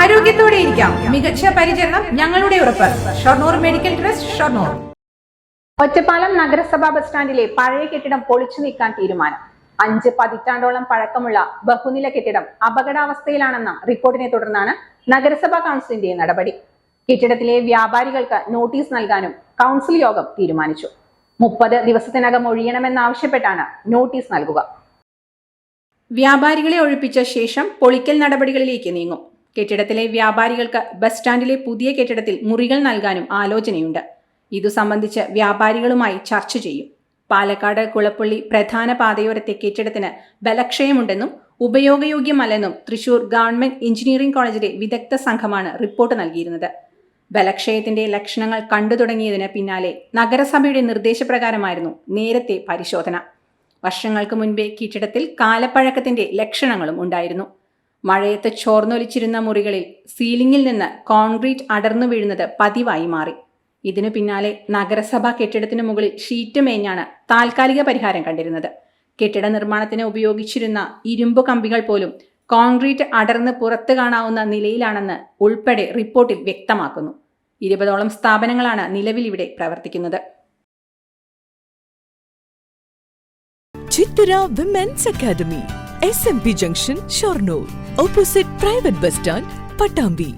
ആരോഗ്യത്തോടെ ഇരിക്കാം. മികച്ച പരിചരണം ഞങ്ങളുടെ ഉറപ്പ്. Shoranur medical trust Shoranur. Ottapalam നഗരസഭാ ബസ് സ്റ്റാൻഡിലെ പഴയ കെട്ടിടം പൊളിച്ചു നീക്കാൻ തീരുമാനം. അഞ്ച് പതിറ്റാണ്ടോളം പഴക്കമുള്ള ബഹുനില കെട്ടിടം അപകടാവസ്ഥയിലാണെന്ന റിപ്പോർട്ടിനെ തുടർന്നാണ് നഗരസഭാ കൗൺസിലിന്റെ നടപടി. കെട്ടിടത്തിലെ വ്യാപാരികൾക്ക് നോട്ടീസ് നൽകാനും കൗൺസിൽ യോഗം തീരുമാനിച്ചു. മുപ്പത് ദിവസത്തിനകം ഒഴിയണമെന്നാവശ്യപ്പെട്ടാണ് നോട്ടീസ് നൽകുക. വ്യാപാരികളെ ഒഴിപ്പിച്ച ശേഷം പൊളിക്കൽ നടപടികളിലേക്ക് നീങ്ങും. കെട്ടിടത്തിലെ വ്യാപാരികൾക്ക് ബസ് സ്റ്റാൻഡിലെ പുതിയ കെട്ടിടത്തിൽ മുറികൾ നൽകാനും ആലോചനയുണ്ട്. ഇതു സംബന്ധിച്ച് വ്യാപാരികളുമായി ചർച്ച ചെയ്യും. പാലക്കാട് കുളപ്പള്ളി പ്രധാന പാതയോരത്തെ കെട്ടിടത്തിന് ബലക്ഷയമുണ്ടെന്നും ഉപയോഗയോഗ്യമല്ലെന്നും തൃശൂർ ഗവൺമെന്റ് എഞ്ചിനീയറിംഗ് കോളേജിലെ വിദഗ്ധ സംഘമാണ് റിപ്പോർട്ട് നൽകിയിരുന്നത്. ബലക്ഷയത്തിന്റെ ലക്ഷണങ്ങൾ കണ്ടു തുടങ്ങിയതിന് പിന്നാലെ നഗരസഭയുടെ നിർദ്ദേശപ്രകാരമായിരുന്നു നേരത്തെ പരിശോധന. വർഷങ്ങൾക്ക് മുൻപേ കെട്ടിടത്തിൽ കാലപ്പഴക്കത്തിന്റെ ലക്ഷണങ്ങളും ഉണ്ടായിരുന്നു. മഴയത്ത് ചോർന്നൊലിച്ചിരുന്ന മുറികളിൽ സീലിംഗിൽ നിന്ന് കോൺക്രീറ്റ് അടർന്നു വീഴുന്നത് പതിവായി മാറി. ഇതിനു പിന്നാലെ നഗരസഭാ കെട്ടിടത്തിനു മുകളിൽ ഷീറ്റ് മേഞ്ഞാണ് താൽക്കാലിക പരിഹാരം കണ്ടിരുന്നത്. കെട്ടിട നിർമ്മാണത്തിന് ഉപയോഗിച്ചിരുന്ന ഇരുമ്പ് കമ്പികൾ പോലും കോൺക്രീറ്റ് അടർന്ന് പുറത്തു കാണാവുന്ന നിലയിലാണെന്ന് ഉൾപ്പെടെ റിപ്പോർട്ടിൽ വ്യക്തമാക്കുന്നു. ഇരുപതോളം സ്ഥാപനങ്ങളാണ് നിലവിൽ ഇവിടെ പ്രവർത്തിക്കുന്നത്. Chithara women's academy S M P junction Shoranur opposite private bus stand Pattambi.